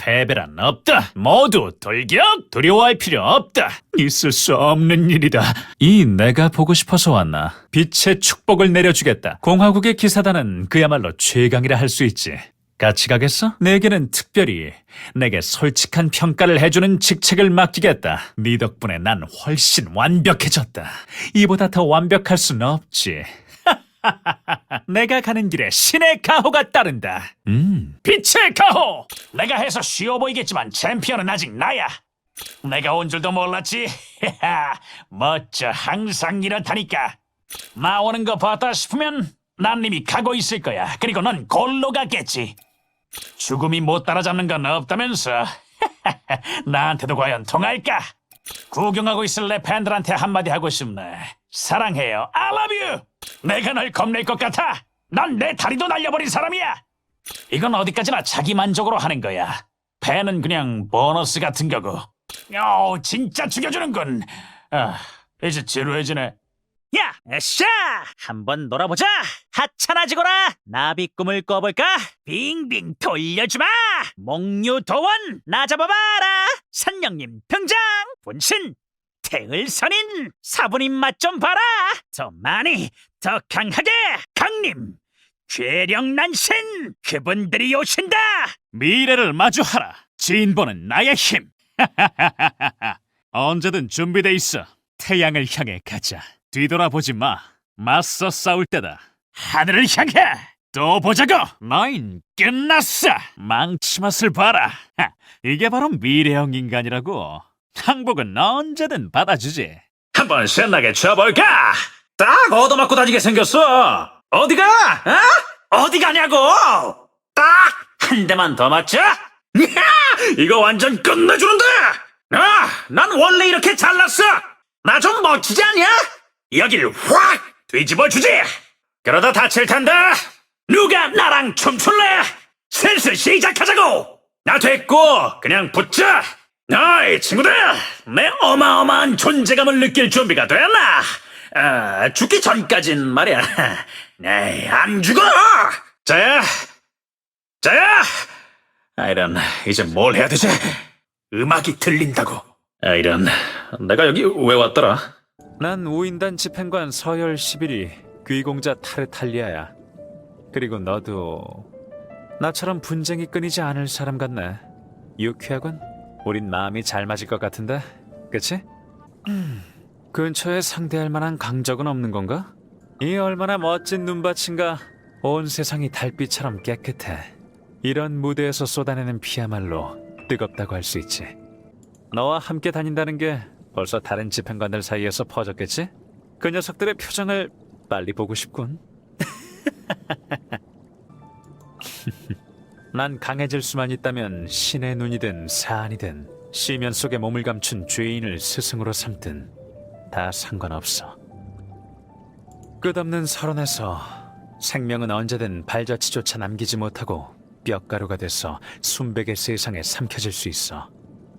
패배란 없다. 모두 돌격! 두려워할 필요 없다. 있을 수 없는 일이다. 이 내가 보고 싶어서 왔나. 빛의 축복을 내려주겠다. 공화국의 기사단은 그야말로 최강이라 할 수 있지. 같이 가겠어? 내게는 특별히 내게 솔직한 평가를 해주는 직책을 맡기겠다. 네 덕분에 난 훨씬 완벽해졌다. 이보다 더 완벽할 순 없지. 내가 가는 길에 신의 가호가 따른다. 음. 빛의 가호! 내가 해서 쉬워 보이겠지만 챔피언은 아직 나야. 내가 온 줄도 몰랐지. 멋져, 항상 이렇다니까. 나 오는 거 봤다 싶으면 난 이미 가고 있을 거야. 그리고 넌 골로 갔겠지. 죽음이 못 따라잡는 건 없다면서. 나한테도 과연 통할까? 구경하고 있을 내 팬들한테 한마디 하고 싶네. 사랑해요. I love you. 내가 널 겁낼 것 같아. 난 내 다리도 날려버린 사람이야. 이건 어디까지나 자기 만족으로 하는 거야. 팬은 그냥 보너스 같은 거고. 어, 진짜 죽여주는군. 아, 이제 지루해지네. 야, 에샤! 한번 놀아보자. 하찮아지거라. 나비 꿈을 꿔볼까? 빙빙 돌려주마. 목류 도원 나 잡아봐라. 산령님 등장. 분신 태을선인 사부님 맛 좀 봐라. 더 많이, 더 강하게. 강림 괴력난신 그분들이 오신다. 미래를 마주하라. 진보는 나의 힘. 언제든 준비돼 있어. 태양을 향해 가자. 뒤돌아보지 마. 맞서 싸울 때다. 하늘을 향해. 또 보자고. 너인 끝났어. 망치 맛을 봐라. 하, 이게 바로 미래형 인간이라고. 항복은 언제든 받아주지. 한번 신나게 쳐볼까? 딱 얻어맞고 다니게 생겼어. 어디가? 어? 어디 가냐고? 딱 한 대만 더 맞자. 이거 완전 끝내주는데. 아, 난 원래 이렇게 잘났어. 나 좀 멋지지 않냐? 여길 확 뒤집어 주지. 그러다 다칠 텐데. 누가 나랑 춤출래? 슬슬 시작하자고. 나 됐고 그냥 붙자. 어이 친구들, 내 어마어마한 존재감을 느낄 준비가 됐나? 아, 죽기 전까진 말이야. 에이, 안 죽어! 자야, 자야! 아, 이런, 이제 뭘 해야 되지? 음악이 들린다고. 아, 이런, 내가 여기 왜 왔더라? 난 우인단 집행관 서열 11위 귀공자 타르탈리아야. 그리고 너도 나처럼 분쟁이 끊이지 않을 사람 같네. 유쾌하군. 우린 마음이 잘 맞을 것 같은데, 그치? 음, 근처에 상대할 만한 강적은 없는 건가? 이 얼마나 멋진 눈밭인가. 온 세상이 달빛처럼 깨끗해. 이런 무대에서 쏟아내는 피야말로 뜨겁다고 할 수 있지. 너와 함께 다닌다는 게 벌써 다른 집행관들 사이에서 퍼졌겠지? 그 녀석들의 표정을 빨리 보고 싶군. 난 강해질 수만 있다면 신의 눈이든 사안이든 시면 속에 몸을 감춘 죄인을 스승으로 삼든 다 상관없어. 끝없는 서론에서 생명은 언제든 발자취조차 남기지 못하고 뼈가루가 돼서 순백의 세상에 삼켜질 수 있어.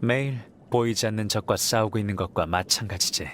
매일 보이지 않는 적과 싸우고 있는 것과 마찬가지지.